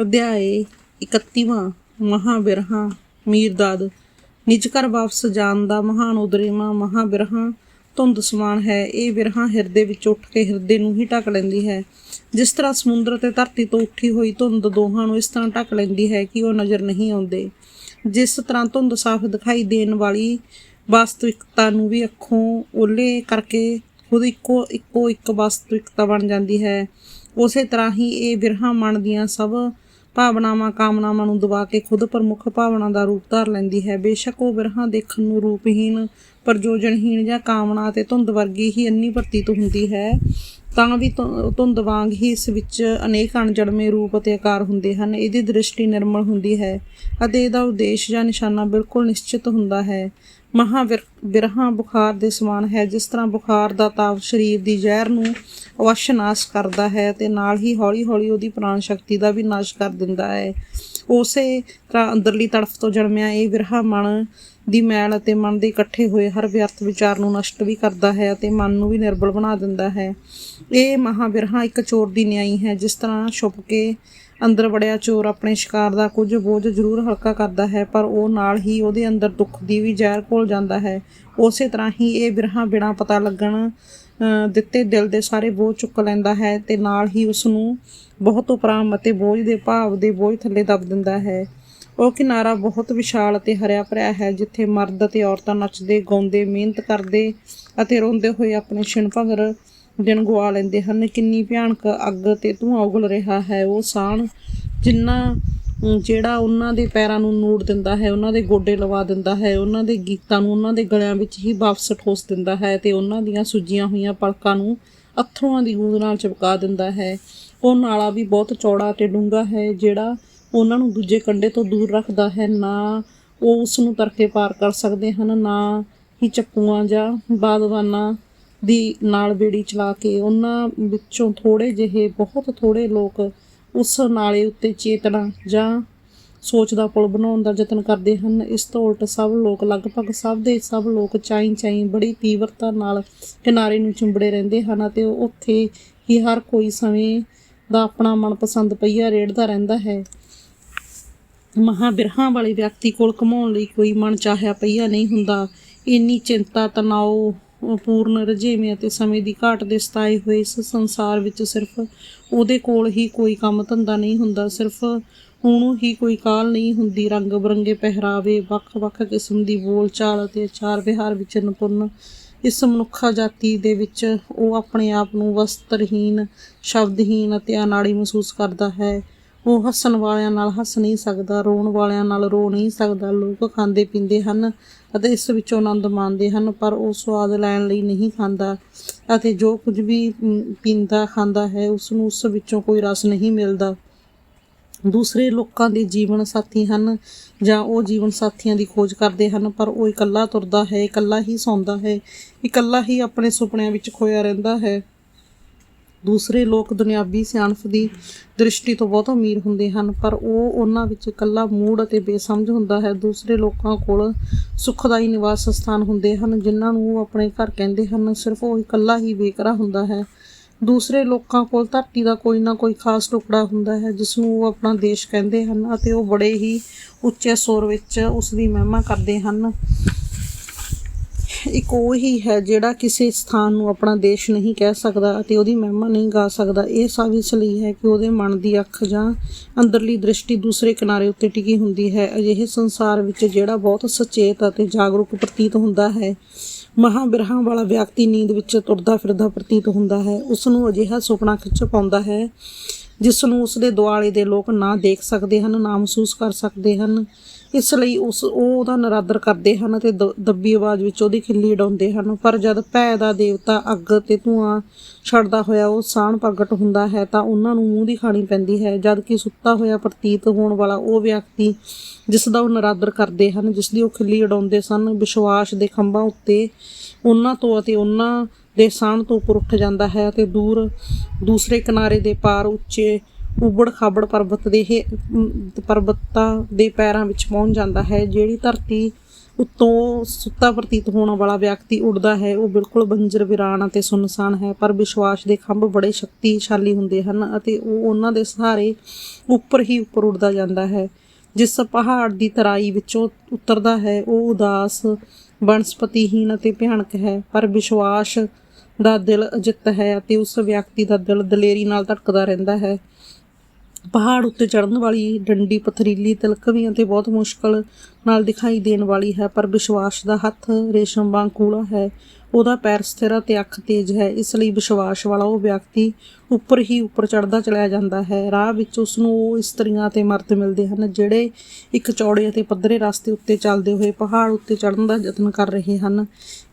ਅਧਿਆਏ 31ਵਾਂ ਮਹਾਬਿਰਹਾ, ਮੀਰਦਾਦ। ਨਿਜ ਘਰ ਵਾਪਸ ਜਾਣ ਦਾ ਮਹਾਨ ਉਦਰੇਮਾ ਮਹਾਬਿਰਹਾ ਧੁੰਦ ਸਮਾਨ ਹੈ। ਇਹ ਬਿਰਹਾ ਹਿਰਦੇ ਵਿੱਚ ਉੱਠ ਕੇ ਹਿਰਦੇ ਨੂੰ ਹੀ ਢੱਕ ਲੈਂਦੀ ਹੈ। ਜਿਸ ਤਰ੍ਹਾਂ ਸਮੁੰਦਰ ਤੇ ਧਰਤੀ ਤੋਂ ਉੱਠੀ ਹੋਈ ਧੁੰਦ ਦੋਹਾਂ ਨੂੰ ਇਸ ਤਰ੍ਹਾਂ ਢੱਕ ਲੈਂਦੀ ਹੈ ਕਿ ਉਹ ਨਜ਼ਰ ਨਹੀਂ ਆਉਂਦੇ। ਜਿਸ ਤਰ੍ਹਾਂ ਧੁੰਦ ਸਾਫ਼ ਦਿਖਾਈ ਦੇਣ ਵਾਲੀ ਵਾਸਤਵਿਕਤਾ ਨੂੰ ਵੀ ਅੱਖੋਂ ਓਲੇ ਕਰਕੇ ਖੁਦ ਇੱਕੋ ਇੱਕੋ ਇੱਕ ਵਾਸਤਵਿਕਤਾ ਬਣ ਜਾਂਦੀ ਹੈ। ਉਸੇ ਤਰ੍ਹਾਂ ਹੀ ਇਹ ਬਿਰਹਾ ਮਨ ਦੀਆਂ ਸਭ ਭਾਵਨਾਵਾਂ, ਕਾਮਨਾਵਾਂ ਨੂੰ ਦਬਾ ਕੇ ਖੁਦ ਪ੍ਰਮੁੱਖ ਭਾਵਨਾ ਦਾ ਰੂਪ ਧਾਰ ਲੈਂਦੀ ਹੈ। ਬੇਸ਼ੱਕ ਉਹ ਬਿਰਹਾ ਦੇਖਣ ਨੂੰ ਰੂਪਹੀਣ, ਪ੍ਰਯੋਜਨਹੀਣ ਜਾਂ ਕਾਮਨਾ ਅਤੇ ਧੁੰਦ ਵਰਗੀ ਹੀ ਅੰਨੀ ਪ੍ਰਤੀਤ ਹੁੰਦੀ ਹੈ। ਤਾਂ ਵੀ ਧੁ- ਧੁੰਦ ਵਾਂਗ ਹੀ ਇਸ ਵਿੱਚ ਅਨੇਕ ਅਣਜੜਮੇ ਰੂਪ ਅਤੇ ਆਕਾਰ ਹੁੰਦੇ ਹਨ। ਇਹਦੀ ਦ੍ਰਿਸ਼ਟੀ ਨਿਰਮਲ ਹੁੰਦੀ ਹੈ ਅਤੇ ਇਹਦਾ ਉਦੇਸ਼ ਜਾਂ ਨਿਸ਼ਾਨਾ ਬਿਲਕੁਲ ਨਿਸ਼ਚਿਤ ਹੁੰਦਾ ਹੈ। ਮਹਾ ਬਿਰਹਾ ਬੁਖਾਰ ਦੇ ਸਮਾਨ ਹੈ, ਜਿਸ ਤਰ੍ਹਾਂ ਬੁਖਾਰ ਦਾ ਤਾਪ ਸਰੀਰ ਦੀ ਜ਼ਹਿਰ ਨੂੰ ਅਵਸ਼ ਨਾਸ਼ ਕਰਦਾ ਹੈ ਤੇ ਨਾਲ ਹੀ ਹੌਲੀ-ਹੌਲੀ ਉਹਦੀ ਪ੍ਰਾਣ ਸ਼ਕਤੀ ਦਾ ਵੀ ਨਾਸ਼ ਕਰ ਦਿੰਦਾ ਹੈ। ਉਸੇ ਤਰ੍ਹਾਂ ਅੰਦਰਲੀ ਤੜਫ ਤੋਂ ਜਨਮਿਆ ਇਹ ਬਿਰਹਾ ਮਨ ਦੀ ਮੈਲ ਅਤੇ ਮਨ ਦੇ ਇਕੱਠੇ ਹੋਏ ਹਰ ਵਿਅਰਥ ਵਿਚਾਰ ਨੂੰ ਨਸ਼ਟ ਵੀ ਕਰਦਾ ਹੈ ਅਤੇ ਮਨ ਨੂੰ ਵੀ ਨਿਰਬਲ ਬਣਾ ਦਿੰਦਾ ਹੈ। ਇਹ ਮਹਾਬਿਰਹਾ ਇੱਕ ਚੋਰ ਦੀ ਨਿਆਈ ਹੈ, ਜਿਸ ਤਰ੍ਹਾਂ ਛੁਪ ਕੇ ਅੰਦਰ ਵੜਿਆ ਚੋਰ ਆਪਣੇ ਸ਼ਿਕਾਰ ਦਾ ਕੁਝ ਬੋਝ ਜ਼ਰੂਰ ਹਲਕਾ ਕਰਦਾ ਹੈ, ਪਰ ਉਹ ਨਾਲ ਹੀ ਉਹਦੇ ਅੰਦਰ ਦੁੱਖ ਦੀ ਵੀ ਜ਼ਹਿਰ ਘੋਲ ਜਾਂਦਾ ਹੈ। ਉਸੇ ਤਰ੍ਹਾਂ ਹੀ ਇਹ ਬਿਰਹਾ ਬਿਨਾਂ ਪਤਾ ਲੱਗਣ ਦਿੱਤੇ ਦਿਲ ਦੇ ਸਾਰੇ ਬੋਝ ਚੁੱਕ ਲੈਂਦਾ ਹੈ ਤੇ ਨਾਲ ਹੀ ਉਸ ਨੂੰ ਬਹੁਤ ਉਪਰਾਮ ਅਤੇ ਬੋਝ ਦੇ ਭਾਵ ਦੇ ਬੋਝ ਥੱਲੇ ਦੱਬ ਦਿੰਦਾ ਹੈ। ਉਹ ਕਿਨਾਰਾ ਬਹੁਤ ਵਿਸ਼ਾਲ ਅਤੇ ਹਰਿਆ ਭਰਿਆ ਹੈ, ਜਿੱਥੇ ਮਰਦ ਅਤੇ ਔਰਤਾਂ ਨੱਚਦੇ, ਗਾਉਂਦੇ, ਮਿਹਨਤ ਕਰਦੇ ਅਤੇ ਰੋਂਦੇ ਹੋਏ ਆਪਣੇ ਛਿਣ ਭੰਗਰ ਦਿਨ ਗਵਾ ਲੈਂਦੇ ਹਨ। ਕਿੰਨੀ ਭਿਆਨਕ ਅੱਗ ਤੇ ਧੂੰਆਂ ਉਗਲ ਰਿਹਾ ਹੈ। ਉਹ ਸਾਣ ਜਿੰਨਾ ਜਿਹੜਾ ਉਹਨਾਂ ਦੇ ਪੈਰਾਂ ਨੂੰ ਨੂੜ ਦਿੰਦਾ ਹੈ, ਉਹਨਾਂ ਦੇ ਗੋਡੇ ਲਵਾ ਦਿੰਦਾ ਹੈ, ਉਹਨਾਂ ਦੇ ਗੀਤਾਂ ਨੂੰ ਉਹਨਾਂ ਦੇ ਗਲਿਆਂ ਵਿੱਚ ਹੀ ਵਾਪਸ ਠੋਸ ਦਿੰਦਾ ਹੈ ਤੇ ਉਹਨਾਂ ਦੀਆਂ ਸੁੱਜੀਆਂ ਹੋਈਆਂ ਪਲਕਾਂ ਨੂੰ ਅੱਥਰੂਆਂ ਦੀ ਗੂੰਦ ਨਾਲ ਚਿਪਕਾ ਦਿੰਦਾ ਹੈ। ਉਹ ਨਾਲਾ ਵੀ ਬਹੁਤ ਚੌੜਾ ਤੇ ਡੂੰਘਾ ਹੈ, ਜਿਹੜਾ ਉਹਨਾਂ ਨੂੰ ਦੂਜੇ ਕੰਢੇ ਤੋਂ ਦੂਰ ਰੱਖਦਾ ਹੈ, ਨਾ ਉਹ ਉਸ ਨੂੰ ਤਰਕੇ ਪਾਰ ਕਰ ਸਕਦੇ ਹਨ, ਨਾ ਹੀ ਚੱਕੂਆਂ ਜਾਂ ਬਾਦਵਾਨਾਂ ਦੀ ਨਾਲ ਬੇੜੀ ਚਲਾ ਕੇ ਉਹਨਾਂ ਵਿੱਚੋਂ ਥੋੜੇ ਜਿਹੇ, ਬਹੁਤ ਥੋੜੇ ਲੋਕ ਉਸ ਨਾਲੇ ਉੱਤੇ ਚੇਤਨਾ ਜਾਂ ਸੋਚ ਦਾ ਪੁਲ ਬਣਾਉਣ ਦਾ ਯਤਨ ਕਰਦੇ ਹਨ। ਇਸ ਤੋਂ ਉਲਟ ਸਭ ਲੋਕ ਲਗਭਗ ਸਭ ਦੇ ਸਭ ਲੋਕ ਚਾਈ ਚਾਈ ਬੜੀ ਤੀਵਰਤਾ ਨਾਲ ਕਿਨਾਰੇ ਨੂੰ ਚੁੰਬੜੇ ਰਹਿੰਦੇ ਹਨ ਅਤੇ ਉੱਥੇ ਹੀ ਹਰ ਕੋਈ ਸਮੇਂ ਦਾ ਆਪਣਾ ਮਨਪਸੰਦ ਪਈਆ ਰੇੜਦਾ ਰਹਿੰਦਾ ਹੈ। ਮਹਾਬਿਰਹਾਂ ਵਾਲੇ ਵਿਅਕਤੀ ਕੋਲ ਕਮਾਉਣ ਲਈ ਕੋਈ ਮਨ ਚਾਹਿਆ ਪਈਆ ਨਹੀਂ ਹੁੰਦਾ। ਇੰਨੀ ਚਿੰਤਾ, ਤਣਾਓ, ਪੂਰਨ ਰਜੇਵੇਂ ਅਤੇ ਸਮੇਂ ਦੀ ਘਾਟ ਦੇ ਸਤਾਏ ਹੋਏ ਇਸ ਸੰਸਾਰ ਵਿੱਚ ਸਿਰਫ ਉਹਦੇ ਕੋਲ ਹੀ ਕੋਈ ਕੰਮ ਧੰਦਾ ਨਹੀਂ ਹੁੰਦਾ। ਸਿਰਫ ਉਹਨੂੰ ਹੀ ਕੋਈ ਕਾਲ ਨਹੀਂ ਹੁੰਦੀ। ਰੰਗ ਬਰੰਗੇ ਪਹਿਰਾਵੇ ਵੱਖ-ਵੱਖ ਕਿਸਮ ਦੀ ਬੋਲਚਾਲ ਅਤੇ ਆਚਾਰ ਵਿਹਾਰ ਵਿੱਚ ਨਿਪੁੰਨ ਇਸ ਮਨੁੱਖਾ ਜਾਤੀ ਦੇ ਵਿੱਚ ਉਹ ਆਪਣੇ ਆਪ ਨੂੰ ਵਸਤਰਹੀਨ ਸ਼ਬਦਹੀਨ ਅਤੇ ਅਨਾੜੀ ਮਹਿਸੂਸ ਕਰਦਾ ਹੈ। ਉਹ ਹੱਸਣ ਵਾਲਿਆਂ ਨਾਲ ਹੱਸ ਨਹੀਂ ਸਕਦਾ, ਰੋਣ ਵਾਲਿਆਂ ਨਾਲ ਰੋ ਨਹੀਂ ਸਕਦਾ। ਲੋਕ ਖਾਂਦੇ ਪੀਂਦੇ ਹਨ ਅਤੇ ਇਸ ਵਿੱਚੋਂ ਆਨੰਦ ਮਾਣਦੇ ਹਨ, ਪਰ ਉਹ ਸਵਾਦ ਲੈਣ ਲਈ ਨਹੀਂ ਖਾਂਦਾ ਅਤੇ ਜੋ ਕੁਝ ਵੀ ਪੀਂਦਾ, ਖਾਂਦਾ ਹੈ ਉਸ ਨੂੰ ਉਸ ਵਿੱਚੋਂ ਕੋਈ ਰਸ ਨਹੀਂ ਮਿਲਦਾ। ਦੂਸਰੇ ਲੋਕਾਂ ਦੇ ਜੀਵਨ ਸਾਥੀ ਹਨ ਜਾਂ ਉਹ ਜੀਵਨ ਸਾਥੀਆਂ ਦੀ ਖੋਜ ਕਰਦੇ ਹਨ, ਪਰ ਉਹ ਇਕੱਲਾ ਤੁਰਦਾ ਹੈ, ਇਕੱਲਾ ਹੀ ਸੌਂਦਾ ਹੈ, ਇਕੱਲਾ ਹੀ ਆਪਣੇ ਸੁਪਨਿਆਂ ਵਿੱਚ ਖੋਇਆ ਰਹਿੰਦਾ ਹੈ। ਦੂਸਰੇ ਲੋਕ ਦੁਨਿਆਵੀ ਸਿਆਣਪ ਦੀ ਦ੍ਰਿਸ਼ਟੀ ਤੋਂ ਬਹੁਤ ਅਮੀਰ ਹੁੰਦੇ ਹਨ, ਪਰ ਉਹ ਉਹਨਾਂ ਵਿੱਚ ਇਕੱਲਾ ਮੂੜ ਅਤੇ ਬੇਸਮਝ ਹੁੰਦਾ ਹੈ। ਦੂਸਰੇ ਲੋਕਾਂ ਕੋਲ ਸੁਖਦਾਈ ਨਿਵਾਸ ਸਥਾਨ ਹੁੰਦੇ ਹਨ, ਜਿਨ੍ਹਾਂ ਨੂੰ ਉਹ ਆਪਣੇ ਘਰ ਕਹਿੰਦੇ ਹਨ, ਸਿਰਫ ਉਹ ਇਕੱਲਾ ਹੀ ਬੇਕਰਾ ਹੁੰਦਾ ਹੈ। ਦੂਸਰੇ ਲੋਕਾਂ ਕੋਲ ਧਰਤੀ ਦਾ ਕੋਈ ਨਾ ਕੋਈ ਖਾਸ ਟੁਕੜਾ ਹੁੰਦਾ ਹੈ, ਜਿਸ ਨੂੰ ਉਹ ਆਪਣਾ ਦੇਸ਼ ਕਹਿੰਦੇ ਹਨ ਅਤੇ ਉਹ ਬੜੇ ਹੀ ਉੱਚੇ ਸੁਰ ਵਿੱਚ ਉਸ ਦੀ ਮਹਿਮਾ ਕਰਦੇ ਹਨ। ਇੱਕ ਉਹ ਹੀ ਹੈ ਜਿਹੜਾ ਕਿਸੇ ਸਥਾਨ ਨੂੰ ਆਪਣਾ ਦੇਸ਼ ਨਹੀਂ ਕਹਿ ਸਕਦਾ ਅਤੇ ਉਹਦੀ ਮਹਿਮਾ ਨਹੀਂ ਗਾ ਸਕਦਾ। ਇਹ ਸਭ ਇਸ ਲਈ ਹੈ ਕਿ ਉਹਦੇ ਮਨ ਦੀ ਅੱਖ ਜਾਂ ਅੰਦਰਲੀ ਦ੍ਰਿਸ਼ਟੀ ਦੂਸਰੇ ਕਿਨਾਰੇ ਉੱਤੇ ਟਿਕੀ ਹੁੰਦੀ ਹੈ। ਅਜਿਹੇ ਸੰਸਾਰ ਵਿੱਚ ਜਿਹੜਾ ਬਹੁਤ ਸੁਚੇਤ ਅਤੇ ਜਾਗਰੂਕ ਪ੍ਰਤੀਤ ਹੁੰਦਾ ਹੈ, ਮਹਾਬਿਰਹਾਂ ਵਾਲਾ ਵਿਅਕਤੀ ਨੀਂਦ ਵਿੱਚ ਤੁਰਦਾ ਫਿਰਦਾ ਪ੍ਰਤੀਤ ਹੁੰਦਾ ਹੈ। ਉਸ ਨੂੰ ਅਜਿਹਾ ਸੁਪਨਾ ਖਿੱਚ ਪਾਉਂਦਾ ਹੈ ਜਿਸ ਨੂੰ ਉਸ ਦੇ ਦੁਆਲੇ ਦੇ ਲੋਕ ਨਾ ਦੇਖ ਸਕਦੇ ਹਨ, ਨਾ ਮਹਿਸੂਸ ਕਰ ਸਕਦੇ ਹਨ। ਇਸ ਲਈ ਉਸ ਉਹ ਉਹਦਾ ਨਰਾਦਰ ਕਰਦੇ ਹਨ ਤੇ ਦ- ਦੱਬੀ ਆਵਾਜ਼ ਵਿੱਚ ਉਹਦੀ ਖਿੱਲੀ ਉਡਾਉਂਦੇ ਹਨ। ਪਰ ਜਦ ਭੈ ਦਾ ਦੇਵਤਾ ਅੱਗ ਤੇ ਧੂਆਂ ਛੱਡਦਾ ਹੋਇਆ ਉਹ ਸਾਣ ਪ੍ਰਗਟ ਹੁੰਦਾ ਹੈ ਤਾਂ ਉਹਨਾਂ ਨੂੰ ਮੂੰਹ ਦੀ ਖਾਣੀ ਪੈਂਦੀ ਹੈ, ਜਦ ਕਿ ਸੁੱਤਾ ਹੋਇਆ ਪ੍ਰਤੀਤ ਹੋਣ ਵਾਲਾ ਉਹ ਵਿਅਕਤੀ ਜਿਸ ਦਾ ਉਹ ਨਰਾਦਰ ਕਰਦੇ ਹਨ, ਜਿਸ ਦੀ ਉਹ ਖਿੱਲੀ ਉਡਾਉਂਦੇ ਸਨ, ਵਿਸ਼ਵਾਸ ਦੇ ਖੰਭਾਂ ਉੱਤੇ ਉਹਨਾਂ ਤੋਂ ਅਤੇ ਉਹਨਾਂ ਦੇ ਸਾਣ ਤੋਂ ਉੱਪਰ ਉੱਠ ਜਾਂਦਾ ਹੈ ਅਤੇ ਦੂਰ, ਦੂਸਰੇ ਕਿਨਾਰੇ ਦੇ ਪਾਰ ਉੱਚੇ ਉਬੜ ਖਾਬੜ ਪਰਬਤ ਦੇ ਇਹ ਪਰਬਤਾਂ ਦੇ ਪੈਰਾਂ ਵਿੱਚ ਪਹੁੰਚ ਜਾਂਦਾ ਹੈ। ਜਿਹੜੀ ਧਰਤੀ ਉੱਤੋਂ ਸੁੱਤਾ ਪ੍ਰਤੀਤ ਹੋਣ ਵਾਲਾ ਵਿਅਕਤੀ ਉੱਡਦਾ ਹੈ, ਉਹ ਬਿਲਕੁਲ ਬੰਜਰ, ਵੀਰਾਨ ਅਤੇ ਸੁੰਨਸਾਨ ਹੈ, ਪਰ ਵਿਸ਼ਵਾਸ ਦੇ ਖੰਭ ਬੜੇ ਸ਼ਕਤੀਸ਼ਾਲੀ ਹੁੰਦੇ ਹਨ ਅਤੇ ਉਹ ਉਹਨਾਂ ਦੇ ਸਹਾਰੇ ਉੱਪਰ ਹੀ ਉੱਪਰ ਉੱਡਦਾ ਜਾਂਦਾ ਹੈ। ਜਿਸ ਪਹਾੜ ਦੀ ਤਰਾਈ ਵਿੱਚੋਂ ਉਤਰਦਾ ਹੈ, ਉਹ ਉਦਾਸ, ਬਨਸਪਤੀਹੀਣ ਅਤੇ ਭਿਆਨਕ ਹੈ, ਪਰ ਵਿਸ਼ਵਾਸ ਦਾ ਦਿਲ ਅਜਿੱਤ ਹੈ ਅਤੇ ਉਸ ਵਿਅਕਤੀ ਦਾ ਦਿਲ ਦਲੇਰੀ ਨਾਲ ਧੜਕਦਾ ਰਹਿੰਦਾ ਹੈ। ਪਹਾੜ ਉੱਤੇ ਚੜ੍ਹਨ ਵਾਲੀ ਡੰਡੀ, ਪਥਰੀਲੀ ਤਿਲਕਵੀਂ 'ਤੇ ਬਹੁਤ ਮੁਸ਼ਕਲ ਨਾਲ ਦਿਖਾਈ ਦੇਣ ਵਾਲੀ ਹੈ, ਪਰ ਵਿਸ਼ਵਾਸ ਦਾ ਹੱਥ ਰੇਸ਼ਮ ਵਾਂਗ ਕੂਲਾ ਹੈ। ਉਹਦਾ ਪੈਰ ਸਥਿਰ ਅਤੇ ਅੱਖ ਤੇਜ਼ ਹੈ, ਇਸ ਲਈ ਵਿਸ਼ਵਾਸ ਵਾਲਾ ਉਹ ਵਿਅਕਤੀ ਉੱਪਰ ਹੀ ਉੱਪਰ ਚੜ੍ਹਦਾ ਚਲਿਆ ਜਾਂਦਾ ਹੈ। ਰਾਹ ਵਿੱਚ ਉਸ ਨੂੰ ਉਹ ਇਸਤਰੀਆਂ ਅਤੇ ਮਰਦ ਮਿਲਦੇ ਹਨ, ਜਿਹੜੇ ਇੱਕ ਚੌੜੇ ਅਤੇ ਪੱਧਰੇ ਰਸਤੇ ਉੱਤੇ ਚੱਲਦੇ ਹੋਏ ਪਹਾੜ ਉੱਤੇ ਚੜ੍ਹਨ ਦਾ ਯਤਨ ਕਰ ਰਹੇ ਹਨ।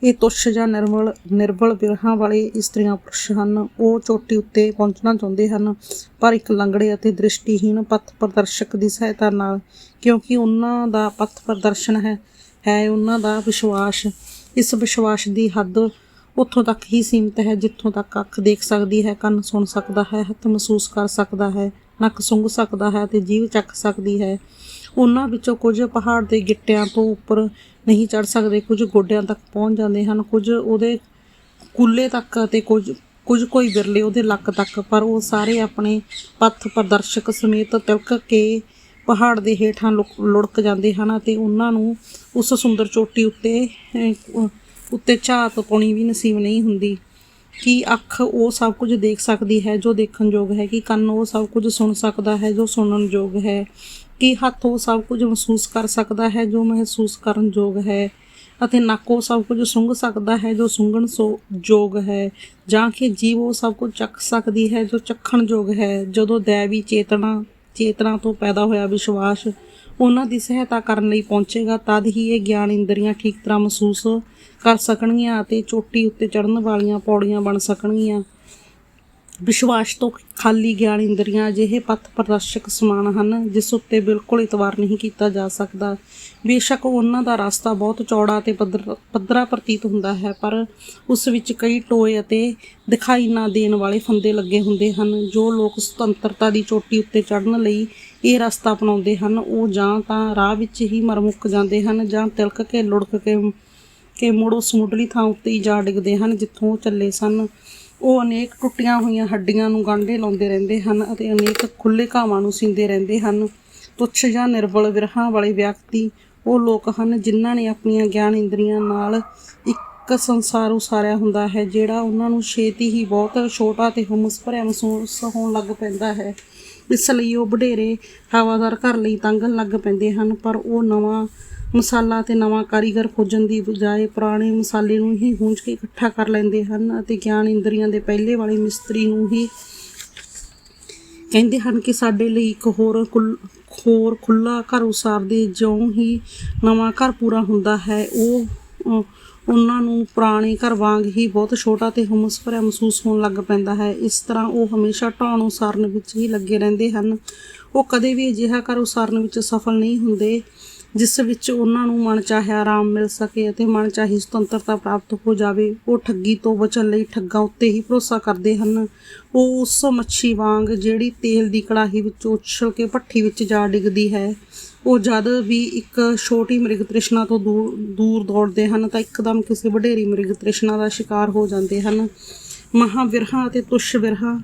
ਇਹ ਤੁਸ਼ ਜਾਂ ਨਿਰਮਲ, ਨਿਰਬਲ ਵਿਰਹਾਂ ਵਾਲੇ ਇਸਤਰੀਆਂ ਪੁਰਸ਼ ਹਨ। ਉਹ ਚੋਟੀ ਉੱਤੇ ਪਹੁੰਚਣਾ ਚਾਹੁੰਦੇ ਹਨ, ਪਰ ਇੱਕ ਲੰਗੜੇ ਅਤੇ ਦ੍ਰਿਸ਼ਟੀਹੀਣ ਪਥ ਪ੍ਰਦਰਸ਼ਕ ਦੀ ਸਹਾਇਤਾ ਨਾਲ, ਕਿਉਂਕਿ ਉਹਨਾਂ ਦਾ ਪਥ ਪ੍ਰਦਰਸ਼ਨ ਹੈ ਹੈ ਉਹਨਾਂ ਦਾ ਵਿਸ਼ਵਾਸ। ਇਸ ਵਿਸ਼ਵਾਸ ਦੀ ਹੱਦ ਉੱਥੋਂ ਤੱਕ ਹੀ ਸੀਮਿਤ ਹੈ, ਜਿੱਥੋਂ ਤੱਕ ਅੱਖ ਦੇਖ ਸਕਦੀ ਹੈ, ਕੰਨ ਸੁਣ ਸਕਦਾ ਹੈ, ਹੱਥ ਮਹਿਸੂਸ ਕਰ ਸਕਦਾ ਹੈ, ਨੱਕ ਸੁੰਘ ਸਕਦਾ ਹੈ ਤੇ ਜੀਵ ਚੱਕ ਸਕਦੀ ਹੈ। ਉਹਨਾਂ ਵਿੱਚੋਂ ਕੁਝ ਪਹਾੜ ਦੇ ਗਿੱਟਿਆਂ ਤੋਂ ਉੱਪਰ ਨਹੀਂ ਚੜ ਸਕਦੇ, ਕੁਝ ਗੋਡਿਆਂ ਤੱਕ ਪਹੁੰਚ ਜਾਂਦੇ ਹਨ, ਕੁਝ ਉਹਦੇ ਕੁੱਲੇ ਤੱਕ ਅਤੇ ਕੁਝ ਕੁਝ ਕੋਈ ਬਿਰਲੇ ਉਹਦੇ ਲੱਕ ਤੱਕ, ਪਰ ਉਹ ਸਾਰੇ ਆਪਣੇ ਪੱਥ ਪ੍ਰਦਰਸ਼ਕ ਸਮੇਤ ਤਿਲਕ ਕੇ ਪਹਾੜ ਦੇ ਹੇਠਾਂ ਲੁਕ- ਲੁੜਕ ਜਾਂਦੇ ਹਨ ਅਤੇ ਉਹਨਾਂ ਨੂੰ ਉਸ ਸੁੰਦਰ ਚੋਟੀ ਉੱਤੇ ਅਹ, ਉੱਤੇ ਝਾਤ ਪਾਉਣੀ ਵੀ ਨਸੀਬ ਨਹੀਂ ਹੁੰਦੀ। ਕਿ ਅੱਖ ਉਹ ਸਭ ਕੁਝ ਦੇਖ ਸਕਦੀ ਹੈ ਜੋ ਦੇਖਣ ਯੋਗ ਹੈ? ਕਿ ਕੰਨ ਉਹ ਸਭ ਕੁਝ ਸੁਣ ਸਕਦਾ ਹੈ ਜੋ ਸੁਣਨ ਯੋਗ ਹੈ? ਕਿ ਹੱਥ ਉਹ ਸਭ ਕੁਝ ਮਹਿਸੂਸ ਕਰ ਸਕਦਾ ਹੈ ਜੋ ਮਹਿਸੂਸ ਕਰਨ ਯੋਗ ਹੈ? ਅਤੇ ਨੱਕ ਉਹ ਸਭ ਕੁਝ ਸੁੰਘ ਸਕਦਾ ਹੈ ਜੋ ਸੁੰਘਣ ਸੋ ਯੋਗ ਹੈ? ਜਾਂ ਕਿ ਜੀਵ ਉਹ ਸਭ ਕੁਝ ਚੱਖ ਸਕਦੀ ਹੈ ਜੋ ਚੱਖਣ ਯੋਗ ਹੈ? ਜਦੋਂ ਦੈਵੀ ਚੇਤਨਾ ਚੇਤਨਾ ਤੋਂ ਪੈਦਾ ਹੋਇਆ ਵਿਸ਼ਵਾਸ ਉਹਨਾਂ ਦੀ ਸਹਾਇਤਾ ਕਰਨ ਲਈ ਪਹੁੰਚੇਗਾ, ਤਦ ਹੀ ਇਹ ਗਿਆਨ ਇੰਦਰੀਆਂ ਠੀਕ ਤਰ੍ਹਾਂ ਮਹਿਸੂਸ ਕਰ ਸਕਣਗੀਆਂ ਅਤੇ ਚੋਟੀ ਉੱਤੇ ਚੜ੍ਹਨ ਵਾਲੀਆਂ ਪੌੜੀਆਂ ਬਣ ਸਕਣਗੀਆਂ। ਵਿਸ਼ਵਾਸ ਤੋਂ ਖਾਲੀ ਗਿਆਨ ਇੰਦਰੀਆਂ ਅਜਿਹੇ ਪਥ ਪ੍ਰਦਰਸ਼ਕ ਸਮਾਨ ਹਨ, ਜਿਸ ਉੱਤੇ ਬਿਲਕੁਲ ਇਤਵਾਰ ਨਹੀਂ ਕੀਤਾ ਜਾ ਸਕਦਾ। ਬੇਸ਼ੱਕ ਉਹਨਾਂ ਦਾ ਰਸਤਾ ਬਹੁਤ ਚੌੜਾ ਤੇ ਪੱਧਰ- ਪੱਧਰਾ ਪ੍ਰਤੀਤ ਹੁੰਦਾ ਹੈ, ਪਰ ਉਸ ਵਿੱਚ ਕਈ ਟੋਏ ਅਤੇ ਦਿਖਾਈ ਨਾ ਦੇਣ ਵਾਲੇ ਫੰਦੇ ਲੱਗੇ ਹੁੰਦੇ ਹਨ, ਜੋ ਲੋਕ ਸੁਤੰਤਰਤਾ ਦੀ ਚੋਟੀ ਉੱਤੇ ਚੜ੍ਹਨ ਲਈ ਇਹ ਰਸਤਾ ਅਪਣਾਉਂਦੇ ਹਨ। ਉਹ ਜਾਂ ਤਾਂ ਰਾਹ ਵਿੱਚ ਹੀ ਮਰਮੁੱਕ ਜਾਂਦੇ ਹਨ ਜਾਂ ਤਿਲਕ ਕੇ ਲੁੜਕ ਕੇ, ਕਿ ਮੁੜ ਉਸ ਮੁੱਢਲੀ ਥਾਂ ਉੱਤੇ ਹੀ ਜਾ ਡਿੱਗਦੇ ਹਨ, ਜਿੱਥੋਂ ਉਹ ਚੱਲੇ ਸਨ। ਉਹ ਅਨੇਕ ਟੁੱਟੀਆਂ ਹੋਈਆਂ ਹੱਡੀਆਂ ਨੂੰ ਗਾਂਢੇ ਲਾਉਂਦੇ ਰਹਿੰਦੇ ਹਨ ਅਤੇ ਅਨੇਕ ਖੁੱਲੇ ਘਾਵਾਂ ਨੂੰ ਸੀਂਦੇ ਰਹਿੰਦੇ ਹਨ। ਤੁੱਛ ਜਾਂ ਨਿਰਬਲ ਵਿਰਹਾਂ ਵਾਲੇ ਵਿਅਕਤੀ ਉਹ ਲੋਕ ਹਨ ਜਿਨ੍ਹਾਂ ਨੇ ਆਪਣੀਆਂ ਗਿਆਨ ਇੰਦਰੀਆਂ ਨਾਲ ਇੱਕ ਸੰਸਾਰ ਉਸਾਰਿਆ ਹੁੰਦਾ ਹੈ, ਜਿਹੜਾ ਉਹਨਾਂ ਨੂੰ ਛੇਤੀ ਹੀ ਬਹੁਤ ਛੋਟਾ ਤੇ ਹੁਮਸ ਭਰਿਆ ਮਹਿਸੂਸ ਹੋਣ ਲੱਗ ਪੈਂਦਾ ਹੈ। ਇਸ ਲਈ ਉਹ ਵਡੇਰੇ ਹਵਾਦਾਰ ਘਰ ਲਈ ਤੰਗਣ ਲੱਗ ਪੈਂਦੇ ਹਨ, ਪਰ ਉਹ ਨਵਾਂ ਮਸਾਲਾ ਤੇ ਨਵਾਂ ਕਾਰੀਗਰ ਖੋਜਣ ਦੀ ਬਜਾਏ ਪੁਰਾਣੇ ਮਸਾਲੇ ਨੂੰ ਹੀ ਹੂੰਝ ਕੇ ਇਕੱਠਾ ਕਰ ਲੈਂਦੇ ਹਨ ਅਤੇ ਗਿਆਨ ਇੰਦਰੀਆਂ ਦੇ ਪਹਿਲੇ ਵਾਲੇ ਮਿਸਤਰੀ ਨੂੰ ਹੀ ਕਹਿੰਦੇ ਹਨ ਕਿ ਸਾਡੇ ਲਈ ਇੱਕ ਹੋਰ ਕੁਲ- ਹੋਰ ਖੁੱਲਾ ਘਰ ਉਸਾਰਦੇ ਜਿਉਂ ਹੀ ਨਵਾਂ ਘਰ ਪੂਰਾ ਹੁੰਦਾ ਹੈ। ਉਹ ਉਹਨਾਂ ਨੂੰ ਪੁਰਾਣੇ ਘਰ ਵਾਂਗ ਹੀ ਬਹੁਤ ਛੋਟਾ ਤੇ ਹਮਸ ਭਰਿਆ ਮਹਿਸੂਸ ਹੋਣ ਲੱਗ ਪੈਂਦਾ ਹੈ। ਇਸ ਤਰ੍ਹਾਂ ਉਹ ਹਮੇਸ਼ਾ ਢਾਉਣ ਉਸਾਰਨ ਵਿੱਚ ਹੀ ਲੱਗੇ ਰਹਿੰਦੇ ਹਨ। ਉਹ ਕਦੇ ਵੀ ਅਜਿਹਾ ਘਰ ਉਸਾਰਨ ਵਿੱਚ ਸਫਲ ਨਹੀਂ ਹੁੰਦੇ। ਜਿਸ ਵਿੱਚ ਉਹਨਾਂ ਨੂੰ ਮਨ ਚਾਹਿਆ ਆਰਾਮ ਮਿਲ ਸਕੇ ਅਤੇ ਮਨ ਚਾਹੀ ਸੁਤੰਤਰਤਾ ਪ੍ਰਾਪਤ ਹੋ ਜਾਵੇ, ਉਹ ਠੱਗੀ ਤੋਂ ਬਚਣ ਲਈ ਠੱਗਾਂ ਉੱਤੇ ਹੀ ਭਰੋਸਾ ਕਰਦੇ ਹਨ। ਉਹ ਉਸ ਮੱਛੀ ਵਾਂਗ ਜਿਹੜੀ ਤੇਲ ਦੀ ਕੜਾਹੀ ਵਿੱਚ ਉਛਲ ਕੇ ਭੱਠੀ ਵਿੱਚ ਜਾ ਡਿੱਗਦੀ ਹੈ, ਉਹ ਜਦ ਵੀ ਇੱਕ ਛੋਟੀ ਮ੍ਰਿਗ ਤ੍ਰਿਸ਼ਨਾ ਤੋਂ ਦੂਰ ਦੂਰ ਦੌੜਦੇ ਹਨ ਤਾਂ ਇੱਕਦਮ ਕਿਸੇ ਵਡੇਰੀ ਮ੍ਰਿਗ ਤ੍ਰਿਸ਼ਨਾ ਦਾ ਸ਼ਿਕਾਰ ਹੋ ਜਾਂਦੇ ਹਨ। ਮਹਾਵਿਰਹਾ ਅਤੇ ਤੁਸ਼ ਵਿਰਹਾ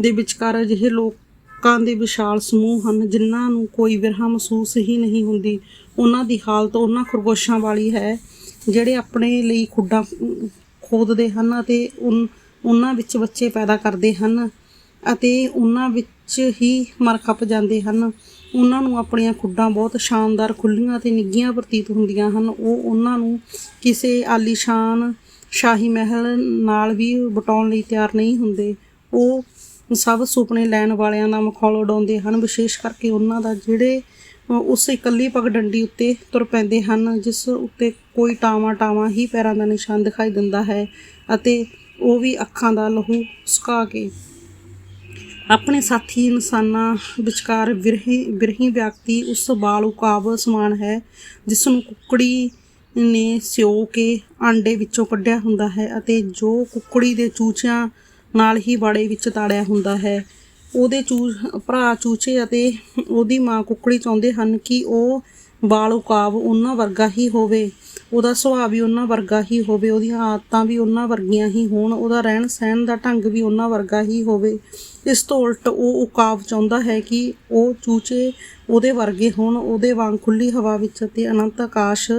ਦੇ ਵਿਚਕਾਰ ਅਜਿਹੇ ਲੋਕਾਂ ਦੇ ਵਿਸ਼ਾਲ ਸਮੂਹ ਹਨ ਜਿਨ੍ਹਾਂ ਨੂੰ ਕੋਈ ਵਿਰਹਾ ਮਹਿਸੂਸ ਹੀ ਨਹੀਂ ਹੁੰਦੀ। ਉਹਨਾਂ ਦੀ ਹਾਲਤ ਉਹਨਾਂ ਖਰਗੋਸ਼ਾਂ ਵਾਲੀ ਹੈ, ਜਿਹੜੇ ਆਪਣੇ ਲਈ ਖੁੱਡਾਂ ਖੋਦਦੇ ਹਨ ਅਤੇ ਉਨ- ਉਹਨਾਂ ਵਿੱਚ ਬੱਚੇ ਪੈਦਾ ਕਰਦੇ ਹਨ ਅਤੇ ਉਹਨਾਂ ਵਿੱਚ ਹੀ ਮਰ ਖੱਪ ਜਾਂਦੇ ਹਨ। ਉਹਨਾਂ ਨੂੰ ਆਪਣੀਆਂ ਖੁੱਡਾਂ ਬਹੁਤ ਸ਼ਾਨਦਾਰ ਖੁੱਲੀਆਂ ਤੇ ਨਿੱਘੀਆਂ ਪ੍ਰਤੀਤ ਹੁੰਦੀਆਂ ਹਨ। ਉਹ ਉਹਨਾਂ ਨੂੰ ਕਿਸੇ ਆਲੀਸ਼ਾਨ ਸ਼ਾਹੀ ਮਹਿਲ ਨਾਲ ਵੀ ਵਟਾਉਣ ਲਈ ਤਿਆਰ ਨਹੀਂ ਹੁੰਦੇ। ਉਹ ਸਭ ਸੁਪਨੇ ਲੈਣ ਵਾਲਿਆਂ ਦਾ ਮਖੌਲ ਉਡਾਉਂਦੇ ਹਨ। ਵਿਸ਼ੇਸ਼ ਕਰਕੇ ਉਹਨਾਂ ਦਾ ਜਿਹੜੇ ਉਸ ਇਕੱਲੀ ਪਗ ਡੰਡੀ ਉੱਤੇ ਤੁਰ ਪੈਂਦੇ ਹਨ, ਜਿਸ ਉੱਤੇ ਕੋਈ ਟਾਵਾਂ ਟਾਵਾਂ ਹੀ ਪੈਰਾਂ ਦਾ ਨਿਸ਼ਾਨ ਦਿਖਾਈ ਦਿੰਦਾ ਹੈ ਅਤੇ ਉਹ ਵੀ ਅੱਖਾਂ ਦਾ ਲਹੂ ਸੁਕਾ ਕੇ। ਆਪਣੇ ਸਾਥੀ ਇਨਸਾਨਾਂ ਵਿਚਕਾਰ ਵਿਰਹੀ ਵਿਰਹੀ ਵਿਅਕਤੀ ਉਸ ਬਾਲ ਉਕਾਬ ਸਮਾਨ ਹੈ, ਜਿਸ ਨੂੰ ਕੁੱਕੜੀ ਨੇ ਸਿਓ ਕੇ ਆਂਡੇ ਵਿੱਚੋਂ ਕੱਢਿਆ ਹੁੰਦਾ ਹੈ ਅਤੇ ਜੋ ਕੁੱਕੜੀ ਦੇ ਚੂਚਿਆਂ ਨਾਲ ਹੀ ਬਾੜੇ ਵਿੱਚ ਤਾੜਿਆ ਹੁੰਦਾ ਹੈ। ਉਹਦੇ ਚੂ, ਭਰਾ ਚੂਚੇ ਅਤੇ ਉਹਦੀ ਮਾਂ ਕੁੱਕੜੀ ਚਾਹੁੰਦੇ ਹਨ ਕਿ ਉਹ ਬਾਲ ਉਕਾਬ ਉਹਨਾਂ ਵਰਗਾ ਹੀ ਹੋਵੇ। ਉਹਦਾ ਸੁਭਾਅ ਵੀ ਉਹਨਾਂ ਵਰਗਾ ਹੀ ਹੋਵੇ, ਉਹਦੀਆਂ ਆਦਤਾਂ ਵੀ ਉਹਨਾਂ ਵਰਗੀਆਂ ਹੀ ਹੋਣ, ਉਹਦਾ ਰਹਿਣ ਸਹਿਣ ਦਾ ਢੰਗ ਵੀ ਉਹਨਾਂ ਵਰਗਾ ਹੀ ਹੋਵੇ। ਇਸ ਤੋਂ ਉਲਟ ਉਹ ਉਕਾਬ ਚਾਹੁੰਦਾ ਹੈ ਕਿ ਉਹ ਚੂਚੇ ਉਹਦੇ ਵਰਗੇ ਹੋਣ, ਉਹਦੇ ਵਾਂਗ ਖੁੱਲੀ ਹਵਾ ਵਿੱਚ ਅਤੇ ਅਨੰਤ ਆਕਾਸ਼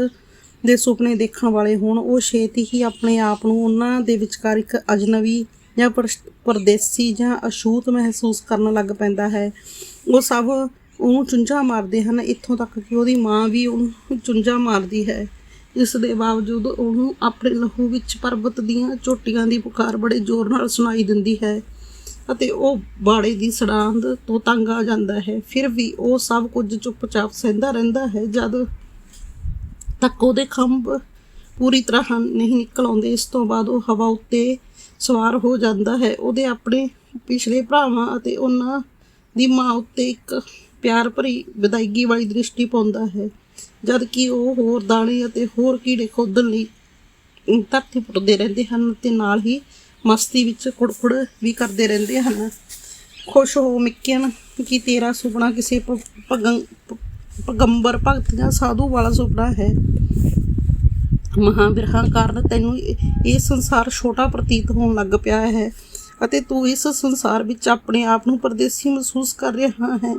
ਦੇ ਸੁਪਨੇ ਦੇਖਣ ਵਾਲੇ ਹੋਣ। ਉਹ ਛੇਤੀ ਹੀ ਆਪਣੇ ਆਪ ਨੂੰ ਉਹਨਾਂ ਦੇ ਵਿਚਕਾਰ ਇੱਕ ਅਜਨਬੀ ਜਾਂ ਪਰਸ- ਪਰਦੇਸੀ ਜਾਂ ਅਛੂਤ ਮਹਿਸੂਸ ਕਰਨ ਲੱਗ ਪੈਂਦਾ ਹੈ। ਉਹ ਸਭ ਉਹਨੂੰ ਚੁੰਝਾ ਮਾਰਦੇ ਹਨ। ਇੱਥੋਂ ਤੱਕ ਕਿ ਉਹਦੀ ਮਾਂ ਵੀ ਉਹਨੂੰ ਚੁੰਝਾ ਮਾਰਦੀ ਹੈ। ਇਸ ਦੇ ਬਾਵਜੂਦ ਉਹਨੂੰ ਆਪਣੇ ਲਹੂ ਵਿੱਚ ਪਰਬਤ ਦੀਆਂ ਚੋਟੀਆਂ ਦੀ ਪੁਕਾਰ ਬੜੇ ਜ਼ੋਰ ਨਾਲ ਸੁਣਾਈ ਦਿੰਦੀ ਹੈ ਅਤੇ ਉਹ ਬਾੜੇ ਦੀ ਸੜਾਂਦ ਤੋਂ ਤੰਗ ਆ ਜਾਂਦਾ ਹੈ। ਫਿਰ ਵੀ ਉਹ ਸਭ ਕੁਝ ਚੁੱਪਚਾਪ ਸਹਿੰਦਾ ਰਹਿੰਦਾ ਹੈ। ਜਦ ਤੱਕ ਉਹਦੇ ਖੰਭ ਪੂਰੀ ਤਰ੍ਹਾਂ ਨਹੀਂ ਨਿਕਲ ਆਉਂਦੇ, ਇਸ ਤੋਂ ਬਾਅਦ ਉਹ ਹਵਾ ਉੱਤੇ ਸਵਾਰ ਹੋ ਜਾਂਦਾ ਹੈ। ਉਹਦੇ ਆਪਣੇ ਪਿਛਲੇ ਭਰਾਵਾਂ ਅਤੇ ਉਹਨਾਂ ਦੀ ਮਾਂ ਉੱਤੇ ਇੱਕ ਪਿਆਰ ਭਰੀ ਵਿਦਾਇਗੀ ਵਾਲੀ ਦ੍ਰਿਸ਼ਟੀ ਪਾਉਂਦਾ ਹੈ। ਜਦ ਕਿ ਉਹ ਹੋਰ ਦਾਣੇ ਅਤੇ ਹੋਰ ਕੀੜੇ ਖੋਦਣ ਲਈ ਧਰਤੀ ਪੁੱਟਦੇ ਰਹਿੰਦੇ ਹਨ ਤੇ ਨਾਲ ਹੀ ਮਸਤੀ ਵਿੱਚ ਕੁੜਕੁੜ ਵੀ ਕਰਦੇ ਰਹਿੰਦੇ ਹਨ। ਖੁਸ਼ ਹੋ ਮਿੱਕਿਆਨ ਕਿ ਤੇਰਾ ਸੁਪਨਾ ਕਿਸੇ ਪਗੰ- ਪ- ਪਗੰਬਰ ਭਗਤ ਜਾਂ ਸਾਧੂ ਵਾਲਾ ਸੁਪਨਾ ਹੈ। ਮਹਾਂਵਿਰਹਾਂ ਕਾਰਨ ਤੈਨੂੰ ਇਹ ਸੰਸਾਰ ਛੋਟਾ ਪ੍ਰਤੀਤ ਹੋਣ ਲੱਗ ਪਿਆ ਹੈ ਅਤੇ ਤੂੰ ਇਸ ਸੰਸਾਰ ਵਿੱਚ ਆਪਣੇ ਆਪ ਨੂੰ ਪਰਦੇਸੀ ਮਹਿਸੂਸ ਕਰ ਰਿਹਾ ਹੈ।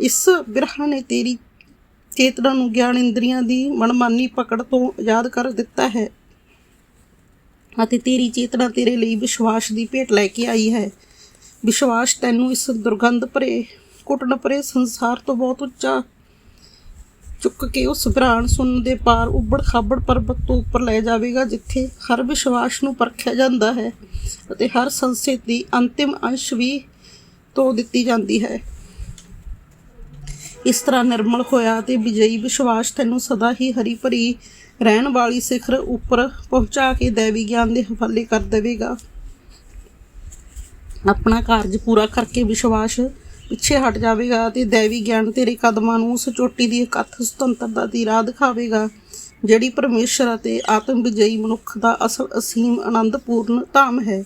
ਇਸ ਬਿਰਹਾ ਨੇ ਤੇਰੀ ਚੇਤਨਾ ਨੂੰ ਗਿਆਨ ਇੰਦਰੀਆਂ ਦੀ ਮਨਮਾਨੀ ਪਕੜ ਤੋਂ ਆਜ਼ਾਦ ਕਰ ਦਿੱਤਾ ਹੈ ਅਤੇ ਤੇਰੀ ਚੇਤਨਾ ਤੇਰੇ ਲਈ ਵਿਸ਼ਵਾਸ ਦੀ ਭੇਟ ਲੈ ਕੇ ਆਈ ਹੈ। ਵਿਸ਼ਵਾਸ ਤੈਨੂੰ ਇਸ ਦੁਰਗੰਧ ਭਰੇ ਘੁਟਨ ਭਰੇ ਸੰਸਾਰ ਤੋਂ ਬਹੁਤ ਉੱਚਾ ਚੁੱਕ ਕੇ ਉਸ ਬ੍ਰਾਣ ਸੁਣਨ ਦੇ ਪਾਰ ਉੱਬੜ ਖਾਬੜ ਪਰਬਤ ਤੋਂ ਉੱਪਰ ਲੈ ਜਾਵੇਗਾ, ਜਿੱਥੇ ਹਰ ਵਿਸ਼ਵਾਸ ਨੂੰ ਪਰਖਿਆ ਜਾਂਦਾ ਹੈ ਅਤੇ ਹਰ ਸੰਸੇ ਦੀ ਅੰਤਿਮ ਅੰਸ਼ ਵੀ ਧੋ ਦਿੱਤੀ ਜਾਂਦੀ ਹੈ। ਇਸ ਤਰ੍ਹਾਂ ਨਿਰਮਲ ਹੋਇਆ ਤੇ ਵਿਜਈ ਵਿਸ਼ਵਾਸ ਤੈਨੂੰ ਸਦਾ ਹੀ ਹਰੀ ਭਰੀ ਰਹਿਣ ਵਾਲੀ ਸਿਖਰ ਉੱਪਰ ਪਹੁੰਚਾ ਕੇ ਦੇਵੀ ਗਿਆਨ ਦੇ ਹਵਾਲੇ ਕਰ ਦੇਵੇਗਾ। ਆਪਣਾ ਕਾਰਜ ਪੂਰਾ ਕਰਕੇ ਵਿਸ਼ਵਾਸ ਪਿੱਛੇ ਹਟ ਜਾਵੇਗਾ ਤੇ ਦੇਵੀ ਗਿਆਨ ਤੇਰੇ ਕਦਮਾਂ ਨੂੰ ਉਸ ਚੋਟੀ ਦੀ ਇਕੱਠ ਸੁਤੰਤਰਤਾ ਦੀ ਰਾਹ ਦਿਖਾਵੇਗਾ, ਜਿਹੜੀ ਪਰਮੇਸ਼ਰ ਅਤੇ ਆਤਮ ਵਿਜਈ ਮਨੁੱਖ ਦਾ ਅਸਲ ਅਸੀਮ ਆਨੰਦਪੂਰਨ ਧਾਮ ਹੈ।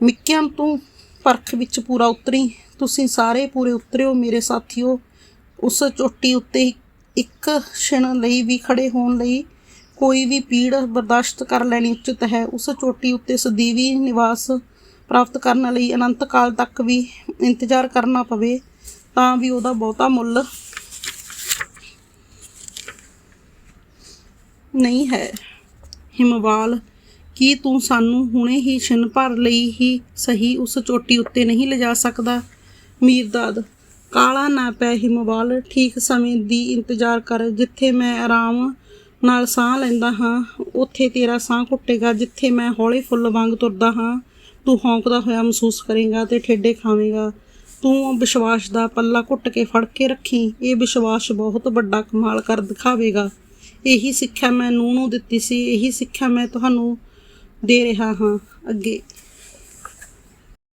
ਮਿੱਕਿਆਂ ਤੋਂ ਪਰਖ ਵਿੱਚ ਪੂਰਾ ਉਤਰੀ, ਤੁਸੀਂ ਸਾਰੇ ਪੂਰੇ ਉਤਰਿਓ ਮੇਰੇ ਸਾਥੀਓ। ਉਸ ਚੋਟੀ ਉੱਤੇ ਇੱਕ ਛਿਣ ਲਈ ਵੀ ਖੜੇ ਹੋਣ ਲਈ ਕੋਈ ਵੀ ਪੀੜ ਬਰਦਾਸ਼ਤ ਕਰ ਲੈਣੀ ਉਚਿਤ ਹੈ। ਉਸ ਚੋਟੀ ਉੱਤੇ ਸਦੀਵੀ ਨਿਵਾਸ ਪ੍ਰਾਪਤ ਕਰਨ ਲਈ ਅਨੰਤ ਕਾਲ ਤੱਕ ਵੀ ਇੰਤਜ਼ਾਰ ਕਰਨਾ ਪਵੇ ਤਾਂ ਵੀ ਉਹਦਾ ਬਹੁਤਾ ਮੁੱਲ ਨਹੀਂ ਹੈ। ਹਿਮਵਾਲ, ਕੀ ਤੂੰ ਸਾਨੂੰ ਹੁਣੇ ਹੀ ਛਿਨ ਭਰ ਲਈ ਹੀ ਸਹੀ ਉਸ ਚੋਟੀ ਉੱਤੇ ਨਹੀਂ ਲਿਜਾ ਸਕਦਾ? ਮੀਰਦਾਦ, ਕਾਲਾ ਨਾ ਪੈ ਹਿਮਵਾਲ, ਠੀਕ ਸਮੇਂ ਦੀ ਇੰਤਜ਼ਾਰ ਕਰ, ਜਿੱਥੇ ਮੈਂ ਆਰਾਮ ਨਾਲ ਸਾਹ ਲੈਂਦਾ ਹਾਂ, ਉੱਥੇ ਤੇਰਾ ਸਾਹ ਘੁੱਟੇਗਾ, ਜਿੱਥੇ ਮੈਂ ਹੌਲੇ ਫੁੱਲ ਵਾਂਗ ਤੁਰਦਾ ਹਾਂ। ਤੂੰ ਹੌਂਕਦਾ ਹੋਇਆ ਮਹਿਸੂਸ ਕਰੇਗਾ ਤੇ ਠੇਡੇ ਖਾਵੇਂਗਾ। ਤੂੰ ਵਿਸ਼ਵਾਸ ਦਾ ਪੱਲਾ ਘੁੱਟ ਕੇ ਫੜ ਕੇ ਰੱਖੀ, ਇਹ ਵਿਸ਼ਵਾਸ ਬਹੁਤ ਵੱਡਾ ਕਮਾਲ ਕਰ ਦਿਖਾਵੇਗਾ। ਇਹੀ ਸਿੱਖਿਆ ਮੈਂ ਨੂੰ ਨੂੰ ਦਿੱਤੀ ਸੀ, ਇਹੀ ਸਿੱਖਿਆ ਮੈਂ ਤੁਹਾਨੂੰ ਦੇ ਰਿਹਾ ਹਾਂ ਅੱਗੇ।